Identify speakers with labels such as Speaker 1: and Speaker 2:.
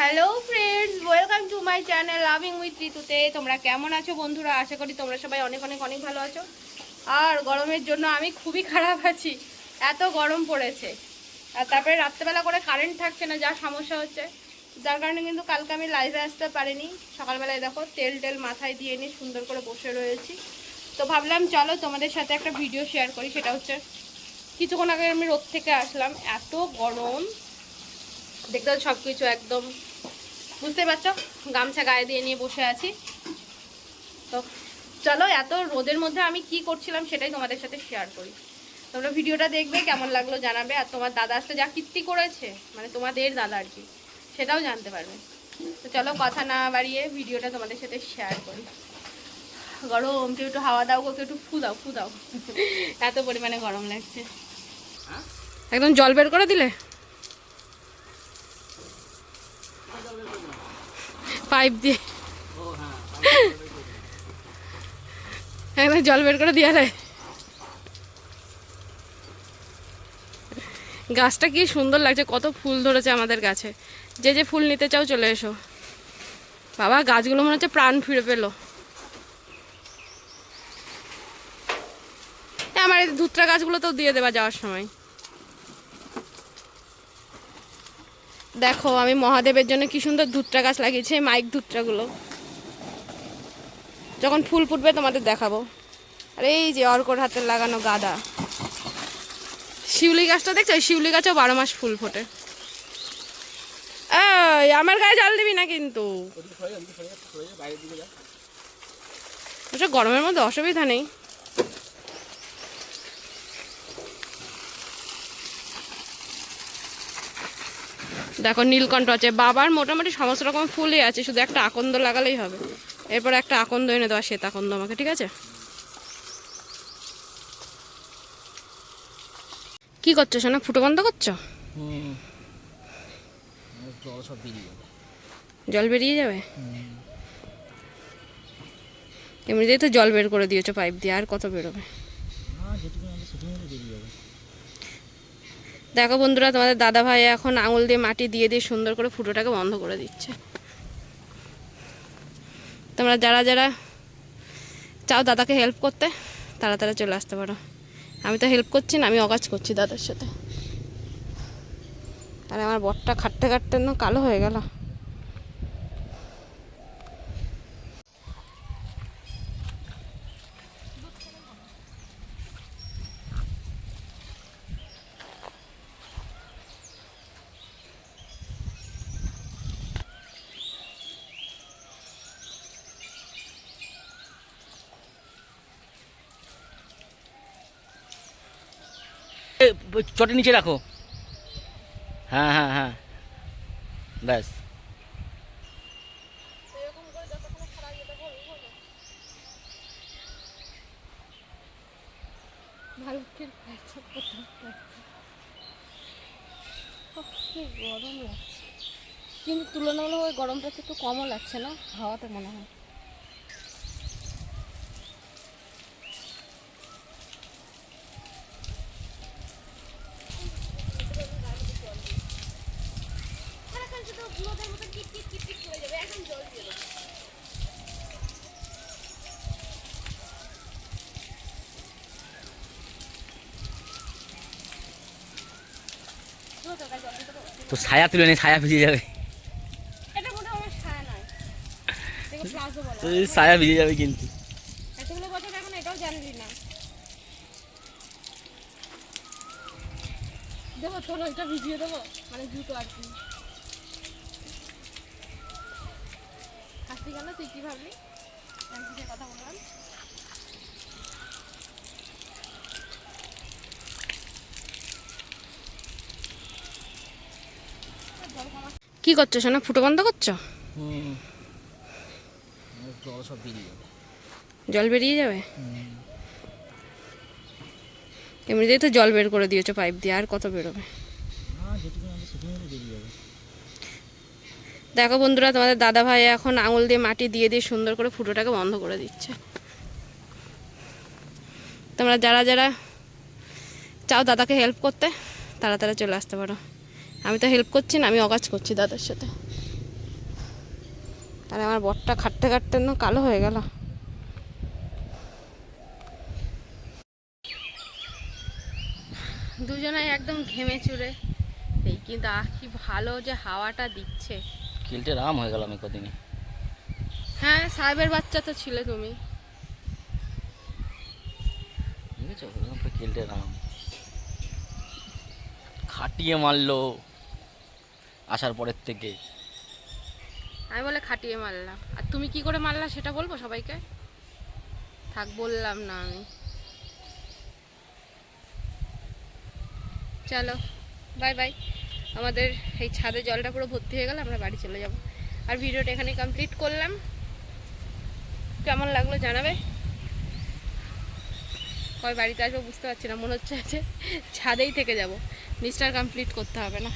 Speaker 1: Hello friends welcome to my channel loving with ঋতুতে তোমরা কেমন আছো বন্ধুরা? আশা করি তোমরা সবাই অনেক অনেক অনেক ভালো আছো। আর গরমের জন্য আমি খুবই খারাপ আছি। এত গরম পড়েছে। আর তারপরে রাত্রেবেলা করে কারেন্ট থাকছে না, যা সমস্যা হচ্ছে। যার কারণে কিন্তু কালকে আমি লাইভে আসতে পারিনি। সকালবেলায় দেখো, তেল টেল মাথায় দিয়ে নিয়ে সুন্দর করে বসে রয়েছি। তো ভাবলাম, চলো তোমাদের সাথে একটা ভিডিও শেয়ার করি। সেটা হচ্ছে, কিছুক্ষণ আগে আমি রোদ থেকে আসলাম। এত গরম। দেখতে পাচ্ছ সব কিছু একদম বুঝতে পারছ? গামছা গায়ে দিয়ে নিয়ে বসে আছি। তো চলো এত রোদের মধ্যে আমি কি করছিলাম সেটাই তোমাদের সাথে শেয়ার করি। তোমরা ভিডিওটা দেখবে কেমন লাগল জানাবে। আর তোমার দাদা আসতে যা কীর্তি করেছে মানে তোমাদের দাদা আর কি সেটাও জানতে পারবে। তো চলো কথা না বাড়িয়ে ভিডিওটা তোমাদের সাথে শেয়ার করি। গরম কেউ একটু হাওয়া দাও কেউ একটু ফু দাও ফু দাও। এত পরিমাণে গরম লাগছে। একদম জল বের করে দিলে? পাইপ দিয়ে। একদম জল বের করে দিয়ে দেয়। গাছটা কি সুন্দর লাগছে, কত ফুল ধরেছে আমাদের গাছে। যে যে ফুল নিতে চাও চলে এসো। বাবা, গাছগুলো মনে হচ্ছে প্রাণ ফিরে পেল। আমার ধুতরা গাছগুলো তো দিয়ে দেবা যাওয়ার সময়। দেখো, আমি মহাদেবের জন্য কি সুন্দর ধুতরা গাছ লাগিয়েছি মাইক ধুতরাগুলো। যখন ফুল ফুটবে তোমাদের দেখাবো। আর এই যে অর্কর হাতের লাগানো গাদা। শিউলি গাছটা দেখছ? শিউলি গাছেও বারো মাস ফুল ফোটে। আমার গায়ে জল দিবি না কিন্তু। ওসব গরমের মধ্যে অসুবিধা নেই। দেখো নীলকণ্ঠ আছে। বাবার মোটামুটি সমস্ত রকম ফুলই আছে শুধু একটা আকন্দ লাগালেই হবে। এরপর একটা আকন্দ এনে দেওয়া শ্বেত আকন্দ আমাকে ঠিক আছে? কি করছ সোনা? ফুটো বন্ধ করছ?
Speaker 2: হুম। জল সব বেরিয়ে যাবে।
Speaker 1: জল বেরিয়ে যাবে? এমনিতেই তো জল বের করে দিয়েছ পাইপ দিয়ে আর কত বেরোবে
Speaker 2: না যেটুকু আমাদের সেটুকু বেরিয়ে যাবে
Speaker 1: দেখো বন্ধুরা, তোমাদের দাদা ভাই এখন আঙুল দিয়ে মাটি দিয়ে দিয়ে সুন্দর করে ফুটোটাকে বন্ধ করে দিচ্ছে। তোমরা যারা যারা চাও দাদাকে হেল্প করতে, তারা তারা চলে আসতে পারো। আমি তো হেল্প করছি না, আমি অকাজ করছি দাদার সাথে। আর আমার বরটা খাটতে খাটতে কালো হয়ে গেল।
Speaker 2: চটের নিচে রাখো। হ্যাঁ হ্যাঁ হ্যাঁ। ব্যাস।
Speaker 1: গরম লাগছে। কিন্তু তুলনামূলক ওই গরমটা একটু কমও লাগছে না, হাওয়াতে মনে হয়।
Speaker 2: তো ছায়া তুলে নেই ছায়া ভিজে যাবে।
Speaker 1: ছায়া
Speaker 2: ভিজে যাবে কিন্তু।
Speaker 1: দেবো তোর ওইটা ভিজিয়ে দেবো মানে জুতো আর কি। হাসি গেল তুই কি ভাবলি? কথা বললাম? কি করছ সোনা? ফুটো বন্ধ করছ?
Speaker 2: জল সব বেরিয়ে যাবে
Speaker 1: জল বেরিয়ে যাবে? এমনিতেই তো জল বের করে দিয়েছ পাইপ দিয়ে আর কত বেরোবে? দেখো বন্ধুরা তোমাদের দাদা ভাই এখন আঙুল দিয়ে মাটি দিয়ে দিয়ে সুন্দর করে ফুটোটাকে বন্ধ করে দিচ্ছে। তোমরা যারা যারা চাও দাদাকে হেল্প করতে তারা তারা চলে আসতে পারো। আমি তো হেল্প করছি না আমি অকাজ করছি দাদার সাথে। আর আমার বরটা খাটতে খাটতে না কালো হয়ে গেল। দুজনাই একদম ঘেমে চুরে এই কিন্তু আহ কি ভালো যে হাওয়াটা দিচ্ছে।
Speaker 2: কিলটে রাম হয়ে গেল আমি কদিনে
Speaker 1: হ্যাঁ সাহেবের বাচ্চা তো ছিলে তুমি।
Speaker 2: কিলটে রাম। খাটিয়ে মারলো। আসার পরের থেকে।
Speaker 1: আমি বলে খাটিয়ে মারলাম। আর তুমি কি করে মারলা সেটা বলব সবাইকে? থাক, বললাম না আমি। চলো বাই বাই আমাদের এই ছাদে জলটা পুরো ভর্তি হয়ে গেল, আমরা বাড়ি চলে যাব। আর ভিডিওটা এখানে কমপ্লিট করলাম। কেমন লাগল জানাবে? কয় বাড়িতে আসব বুঝতে পারছি না, মনে হচ্ছে যে ছাদেই থেকে যাব। নিচটা কমপ্লিট করতে হবে না।